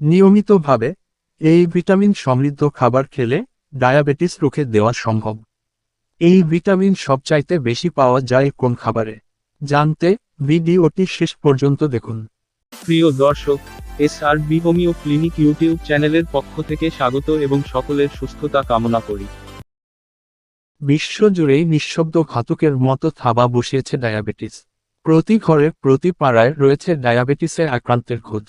নিয়মিতভাবে এই ভিটামিন সমৃদ্ধ খাবার খেলে ডায়াবেটিস রুখে দেওয়া সম্ভব। এই ভিটামিন সবচাইতে বেশি পাওয়া যায় কোন খাবারে? জানতে ভিডিওটি শেষ পর্যন্ত দেখুন। প্রিয় দর্শক S R B homeo clinic YouTube চ্যানেলের পক্ষ থেকে স্বাগত এবং সকলের সুস্থতা কামনা করি। বিশ্বজুড়েই নিঃশব্দ ঘাতকের মতো থাবা বসিয়েছে ডায়াবেটিস। প্রতি ঘরে প্রতি পাড়ায় রয়েছে ডায়াবেটিসে আক্রান্তের খোঁজ।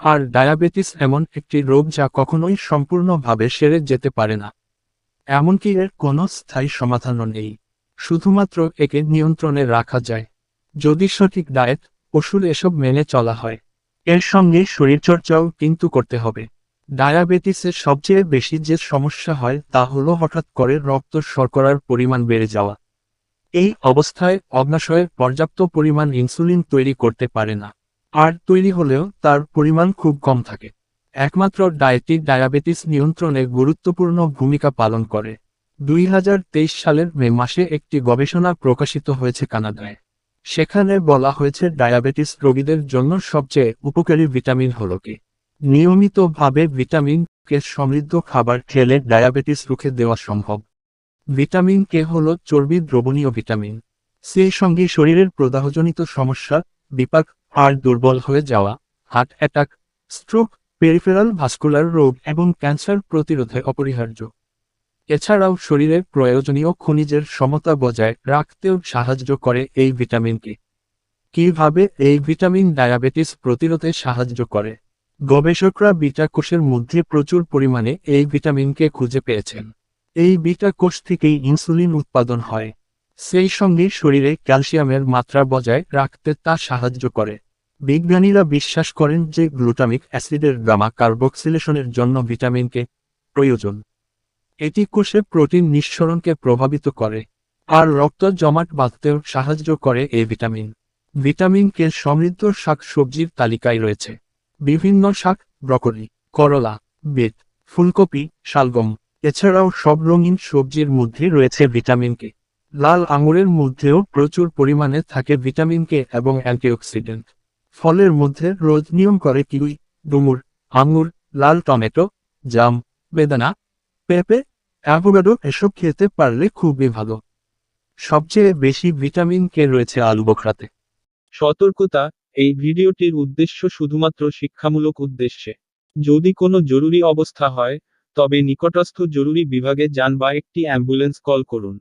আর ডায়াবেটিস এমন একটি রোগ যা কখনোই সম্পূর্ণভাবে সেরে যেতে পারে না। এমনকি এর কোনো স্থায়ী সমাধানও নেই। শুধুমাত্র একে নিয়ন্ত্রণে রাখা যায়। যদি সঠিক ডায়েট, ওষুধ এসব মেনে চলা হয়, এর সঙ্গে শরীরচর্চাও কিন্তু করতে হবে। ডায়াবেটিসের সবচেয়ে বেশি যে সমস্যা হয় তা হলো হঠাৎ করে রক্ত শর্করার পরিমাণ বেড়ে যাওয়া। এই অবস্থায় অগ্নাশয়ে পর্যাপ্ত পরিমাণ ইনসুলিন তৈরি করতে পারে না। আর তৈরি হলেও তার পরিমাণ খুব কম থাকে। একমাত্র ডায়েটি ডায়াবেটিস নিয়ন্ত্রণে গুরুত্বপূর্ণ ভূমিকা পালন করে। দুই হাজার তেইশ সালের মে মাসে একটি গবেষণা প্রকাশিত হয়েছে কানাডায়। সেখানে বলা হয়েছে ডায়াবেটিস রোগীদের জন্য সবচেয়ে উপকারী ভিটামিন হল কি। নিয়মিতভাবে ভিটামিন কে সমৃদ্ধ খাবার খেলে ডায়াবেটিস রুখে দেওয়া সম্ভব। ভিটামিন কে হল চর্বি দ্রবণীয় ভিটামিন। সেই সঙ্গে শরীরের প্রদাহজনিত সমস্যা, বিপাক আর দুর্বল হয়ে যাওয়া heart attack stroke peripheral vascular রোগ এবং ক্যান্সার প্রতিরোধে অপরিহার্য। এছাড়াও শরীরের প্রয়োজনীয় খনিজের সমতা বজায় রাখতেও সাহায্য করে এই ভিটামিনকে। কীভাবে এই ভিটামিন ডায়াবেটিস প্রতিরোধে সাহায্য করে? গবেষকরা বিটা কোষের মধ্যে প্রচুর পরিমাণে এই ভিটামিনকে খুঁজে পেয়েছেন। এই বিটা কোষ থেকেই ইনসুলিন উৎপাদন হয়। সেই সঙ্গে শরীরে ক্যালসিয়ামের মাত্রা বজায় রাখতে তা সাহায্য করে। বিজ্ঞানীরা বিশ্বাস করেন যে গ্লুটামিক অ্যাসিডের গামা কার্বক্সিলেশনের জন্য ভিটামিনকে প্রয়োজন। এটি কোষে প্রোটিন নিঃসরণকে প্রভাবিত করে, আর রক্ত জমাট বাঁধতেও সাহায্য করে এই ভিটামিন। ভিটামিন কে সমৃদ্ধ শাক সবজির তালিকায় রয়েছে। বিভিন্ন শাক, ব্রকলি, করলা বেত ফুলকপি, শালগম, এছাড়াও সব রঙিন সবজির মধ্যে রয়েছে ভিটামিন কে। লাল আঙুরের মধ্যেও প্রচুর পরিমাণে থাকে ভিটামিন কে এবং অ্যান্টিঅক্সিডেন্ট। ফলের মধ্যে রোজ নিয়ম করে কিউই, ডুমুর, আঙুর, লাল টমেটো, জাম, বেদানা, পেঁপে অ্যাভোকাডো এসব খেতে পারলে খুবই ভালো। সবচেয়ে বেশি ভিটামিন কে রয়েছে আলু বোখরাতে। সতর্কতা, এই ভিডিওটির উদ্দেশ্য শুধুমাত্র শিক্ষামূলক উদ্দেশ্যে। যদি কোনো জরুরি অবস্থা হয়, তবে নিকটস্থ জরুরি বিভাগে যান বা একটি অ্যাম্বুলেন্স কল করুন।